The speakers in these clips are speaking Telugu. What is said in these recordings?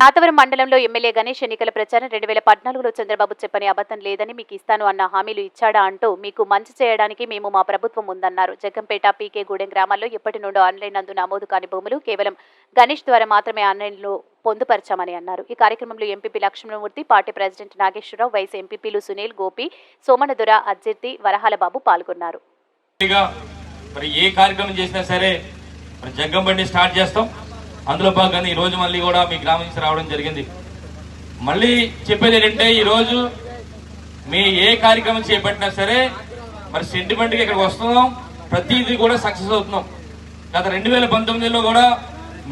నాతవరం మండలంలో ఎమ్మెల్యే గణేష్ ఎన్నికల ప్రచారం రెండు వేల పద్నాలుగులో చంద్రబాబు చెప్పని అబద్ధం లేదని మీకు ఇస్తాను అన్న హామీలు ఇచ్చాడా అంటూ మీకు మంచి చేయడానికి మేము మా ప్రభుత్వం ఉందన్నారు. జగ్గంపేట పీకే గూడెం గ్రామాల్లో ఎప్పటి నుండో ఆన్లైన్ నందు నమోదు కాని భూములు కేవలం గణేష్ ద్వారా మాత్రమే ఆన్లైన్లో పొందుపరచామని అన్నారు. ఈ కార్యక్రమంలో MPP Lakshmanamurthy party president Nageswararao vice ఎంపీపీలు సునీల్ గోపి సోమనదుర అజ్జిర్తి వరహాలబాబు పాల్గొన్నారు. మరి ఏ కార్యక్రమం చేసినా సరే మరి స్టార్ట్ చేస్తాం. అందులో భాగంగా ఈ రోజు మళ్ళీ కూడా మీ గ్రామం నుంచి రావడం జరిగింది. మళ్ళీ చెప్పేది ఏంటంటే ఈరోజు మీ ఏ కార్యక్రమం చేపట్టినా సరే మరి సెంటిమెంట్గా ఇక్కడికి వస్తున్నాం. ప్రతిదీ కూడా సక్సెస్ అవుతున్నాం. గత రెండు వేల పంతొమ్మిదిలో కూడా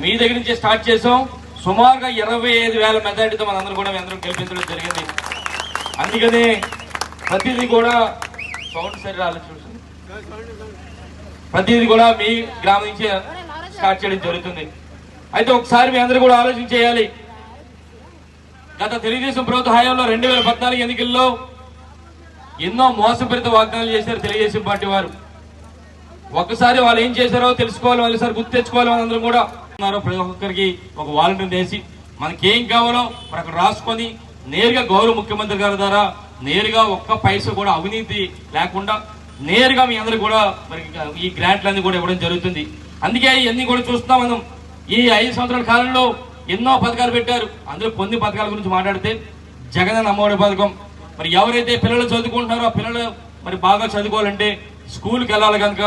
మీ దగ్గర నుంచి స్టార్ట్ చేసాం సుమారుగా ఇరవై ఐదు వేల మెజార్టీతో మనందరూ కూడా అందరం గెలిపించడం జరిగింది. అందుకని ప్రతిదీ కూడా సౌండ్ సరి ఆలోచించండి ప్రతిదీ కూడా మీ గ్రామం నుంచి స్టార్ట్ చేయడం జరుగుతుంది. అయితే ఒకసారి మీ అందరూ కూడా ఆలోచన చేయాలి. గత తెలుగుదేశం ప్రభుత్వ హయాంలో రెండు వేల పద్నాలుగు ఎన్నికల్లో ఎన్నో మోసపూరిత వాగ్దానాలు చేశారు తెలుగుదేశం పార్టీ వారు. ఒక్కసారి వాళ్ళు ఏం చేశారో తెలుసుకోవాలి వాళ్ళు సార్ గుర్తు తెచ్చుకోవాలి వాళ్ళందరూ కూడా ఉన్నారు ప్రతి ఒక్కరికి ఒక వాలంటీర్ వేసి మనకేం కావాలో మరి అక్కడ రాసుకొని నేరుగా గౌరవ ముఖ్యమంత్రి గారి ద్వారా నేరుగా ఒక్క పైస కూడా అవినీతి లేకుండా నేరుగా మీ అందరికి కూడా మరి ఈ గ్రాంట్లన్నీ కూడా ఇవ్వడం జరుగుతుంది. అందుకే ఇవన్నీ కూడా చూస్తున్నాం మనం. ఈ ఐదు సంవత్సరాల కాలంలో ఎన్నో పథకాలు పెట్టారు. అందులో కొన్ని పథకాల గురించి మాట్లాడితే జగన్ అమ్మఒడి పథకం. మరి ఎవరైతే పిల్లలు చదువుకుంటున్నారో ఆ పిల్లలు మరి బాగా చదువుకోవాలంటే స్కూల్కి వెళ్ళాలి కనుక